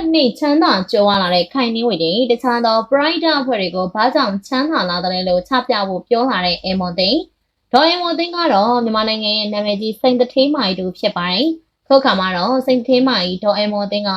တစ်နေ့ချမ်းသာကြွယ်ဝလာတဲ့ခိုင်နှင်းဝေတွေတခြားသော Brighter အဖွဲ့တွေကိုဘာကြောင့်ချမ်းသာလာတယ်လို့ချပြဖို့ပြောလာတဲ့အေမွန်သိန်းဒေါ်အေမွန်သိန်းကတော့မြန်မာနိုင်ငံရဲ့နာမည်ကြီးစိန်တထေးမာကြီးတူဖြစ်ပါတယ်ခုတ်ခါမှာတော့စိန်တထေးမာကြီးဒေါ်အေမွန်သိန်းက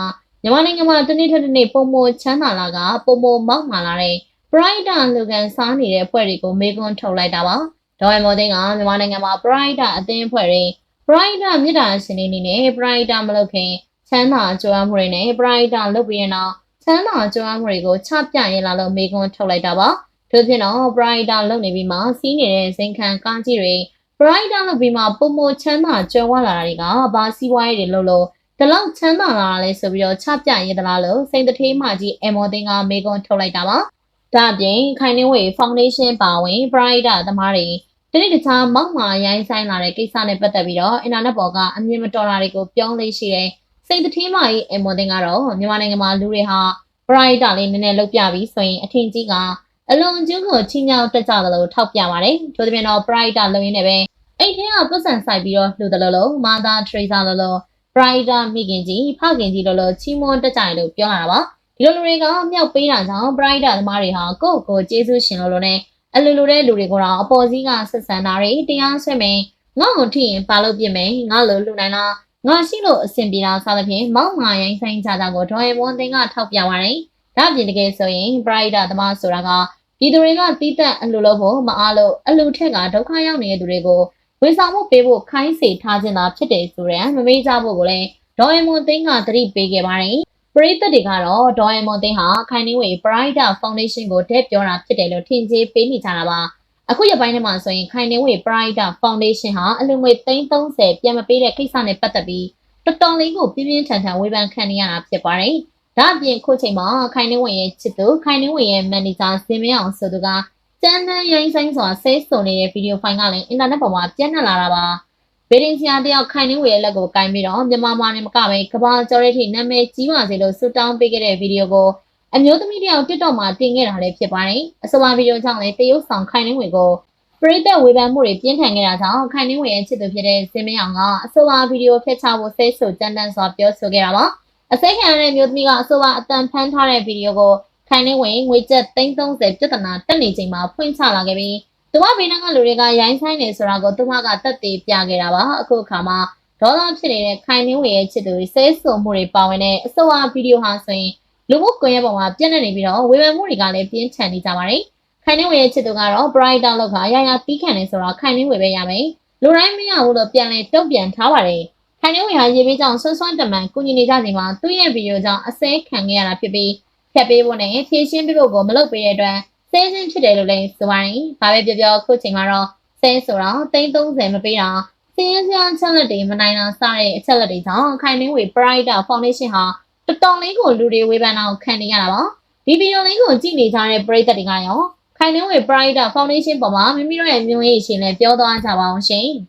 မြန်မာနိုင်ငံမှာတစ်နေ့ထက်တစ်နေ့ပုံမချမ်းသာလာကပုံမမောက်မာလာတဲ့ Brighter လူကန်စားနေတဲ့အဖွဲ့တွေကိုမေးခွန်းထုတ်လိုက်တာပါဒေါ်အေမွန်သိန်းကမြန်မာနိုင်ငံမှာ Brighter အသင်းအဖွဲ့တွေ Brighter မြစ်တာရှင်နေနေနဲ့ Brighter မလုပ်ခင် ချမ်းသာကြွမ်းမှုတွေနဲ့ Brighter လုပ်ပြီးရင်တော့ချမ်းသာကြွမ်းမှုတွေကိုချပြရင်လာလို့မေကွန်းထုတ်လိုက်တာပါထို့ဖြစ်တော့ Brighter လုပ်နေပြီးမှစီးနေတဲ့ဇင်ခံကားကြီးတွေ Brighter လုပ်ပြီးမှပုံမချမ်းသာကြွယ်ဝလာတာတွေကဘာစီးပွားရေးတွေလုပ်လို့ဒီလောက်ချမ်းသာလာတာလဲဆိုပြီးတော့ချပြရင်သလားလို့စိန်တထေးမကြီးအမော်တင်ကမေကွန်းထုတ်လိုက်တာပါဒါအပြင်ခိုင်နှင်းဝေ Foundation ပါဝင် Brighter သမားတွေတနေ့တခြားမောက်မာရိုင်းဆိုင်လာတဲ့ကိစ္စနဲ့ပတ်သက်ပြီးတော့အင်တာနက်ပေါ်ကအမြင်မတော်တာတွေကိုပြောင်းလဲရှိတဲ့ စိတ်တထင်းမကြီးအမော်တင်ကတော့မြန်မာနိုင်ငံမှာလူတွေဟာ brighter လေးနည်းနည်းလုတ်ပြပြီးဆိုရင်အထင်ကြီးကအလွန်ကျူးကိုချီညောက်တက်ကြတယ်လို့ထောက်ပြပါတယ်။ထို့သဖြင့်တော့ brighter လုံရင်းနဲ့ပဲအိတ်ထဲကပတ်စံဆိုင်ပြီးတော့လှူတယ်လို့လို့မာသာထရေဆာလို့လို့ brighter မိခင်ကြီးဖခင်ကြီးလို့လို့ချီးမွမ်းတက်ကြတယ်လို့ပြောလာတာပါ။ဒီလိုလူတွေကမြောက်ပေးတာကြောင့် brighter သမားတွေဟာကိုယ့်ကိုယ်ကျေးဇူးရှင်လို့လို့နဲ့အလူလူတဲ့လူတွေကိုတော့အပေါ်စီးကဆက်ဆံတာတွေတရားဆွဲမယ်ငေါ့ကိုထိရင်ပါလို့ပြစ်မယ်ငါလိုလူနိုင်လား ငါရှိလို့အဆင်ပြေတာစသဖြင့်မောက်မာရိုင်းဆိုင်ကြတာကိုဒေါ်ရမွန်သိန်းကထောက်ပြပါတယ်။ဒါ့အပြင်တကယ်ဆိုရင် Brighter သမားဆိုတာကဒီသူတွေကတီးတက်အလှလို့ဖို့မအားလို့အလှထက်ကဒုက္ခရောက်နေတဲ့သူတွေကိုဝန်ဆောင်မှုပေးဖို့ခိုင်းစေထားခြင်းသာဖြစ်တယ်ဆိုရင်မမေ့ကြဖို့ကိုလည်းဒေါ်ရမွန်သိန်းကသတိပေးခဲ့ပါတယ်။ပရိသတ်တွေကတော့ဒေါ်ရမွန်သိန်းဟာခိုင်နှင်းဝေ Brighter Foundation ကိုတက်ပြောတာဖြစ်တယ်လို့ထင်ကြေးပေးနေကြတာပါ။ အခုရပိုင်းထဲမှာဆိုရင်ခိုင်နေဝေ Brighter Foundation ဟာအလူငွေ330ပြန်မပေးတဲ့ကိစ္စနဲ့ပတ်သက်ပြီးတော်တော်လေးကိုပြင်းပြင်းထန်ထန်ဝေဖန်ခံနေရတာဖြစ်ပါတယ်။ဒါ့အပြင်ခုချိန်မှာခိုင်နေဝေရဲ့ချစ်သူခိုင်နေဝေရဲ့မန်နေဂျာဇင်မင်းအောင်ဆိုသူကကျန်းတန်းရိုင်းဆိုင်စွာဆဲဆိုနေတဲ့ဗီဒီယိုဖိုင်ကလည်းအင်တာနက်ပေါ်မှာပြန့်နှံ့လာတာပါ။ဗေဒင်ဆရာတယောက်ခိုင်နေဝေရဲ့လက်ကိုကင်ပြီးတော့မြန်မာမာနဲ့မကပဲကဘာကျော်ရဲ့ထိနာမည်ကြီးပါစေလို့ဆုတောင်းပေးခဲ့တဲ့ဗီဒီယိုကို အမျိုးသမီးတယောက် TikTok မှာတင်ခဲ့တာလည်းဖြစ်ပါတယ်။အဆိုပါဗီဒီယိုကြောင့်လည်းတရုတ်ဆောင်ခိုင်နေဝေကိုပရိသတ်ဝေဖန်မှုတွေပြင်းထန်ခဲ့တာကြောင့်ခိုင်နှင်းဝေရဲ့ချစ်သူဖြစ်တဲ့ဇင်မင်းအောင်ကအဆိုပါဗီဒီယိုဖျက်ချဖို့စိတ်ဆိုကြမ်းတမ်းစွာပြောဆိုခဲ့တာပါအစိမ်းခံရတဲ့မျိုးသမီးကအဆိုပါအတန်ဖန်းထားတဲ့ဗီဒီယိုကိုခိုင်နှင်းဝေငွေကျပ်330ပြဿနာတက်နေချိန်မှာဖွင့်ချလာခဲ့ပြီးသူမဘေးနားကလူတွေကရိုင်းဆိုင်နေဆိုတာကိုသူမကတက်သေးပြခဲ့တာပါအခုအခါမှာဒေါသဖြစ်နေတဲ့ခိုင်နှင်းဝေရဲ့ချစ်သူဆဲဆုံမှုတွေပါဝင်တဲ့အဆိုပါဗီဒီယိုဟာဆိုရင် လူမှုကွန်ရက်ပေါ်မှာပြန့်နှံ့နေပြီးတော့ဝေဖန်မှုတွေကလည်းပြင်းထန်နေကြပါတယ်ခိုင်နှင်းဝေရဲ့ချစ်သူကတော့ brighter လောက်ကရရတီးခံနေဆိုတော့ခိုင်နှင်းဝေပဲရမယ်လူတိုင်းမရဘူးလို့ပြန်လဲတုံ့ပြန်ထားပါတယ်ခိုင်နှင်းဝေဟာရေပေးကြောင့်ဆွဆွမ်းတမန်ကုညီနေကြချိန်မှာသူ့ရဲ့ဗီဒီယိုကြောင့်အစဲခံခဲ့ရတာဖြစ်ပြီးဖြတ်ပေးဖို့နဲ့ဖြည့်ရှင်းပေးဖို့ကိုမလုပ်ပေးတဲ့အတွက်ဆဲစင်းဖြစ်တယ်လို့လည်းဆိုပါတယ်။ဘာပဲပြောပြောခုချိန်မှာတော့ဆဲဆိုတော့330မပေးတာစင်းရစရာချက်လက်တွေမနိုင်တာစတဲ့အချက်လက်တွေကြောင့်ခိုင်နှင်းဝေ brighter foundation ဟာ တော်တော်လေးကိုလူတွေဝေဖန်အောင်ခံနေရတာပါ။ဒီဗီဒီယိုလေးကိုကြည့်နေကြတဲ့ပရိသတ်တွေကရောခိုင်နှင်းဝေ Brighter Foundation ပေါ်မှာမိမိတို့ရဲ့မျိုးရည်ရှင်နဲ့ပြောသွားကြပါအောင်ရှင်။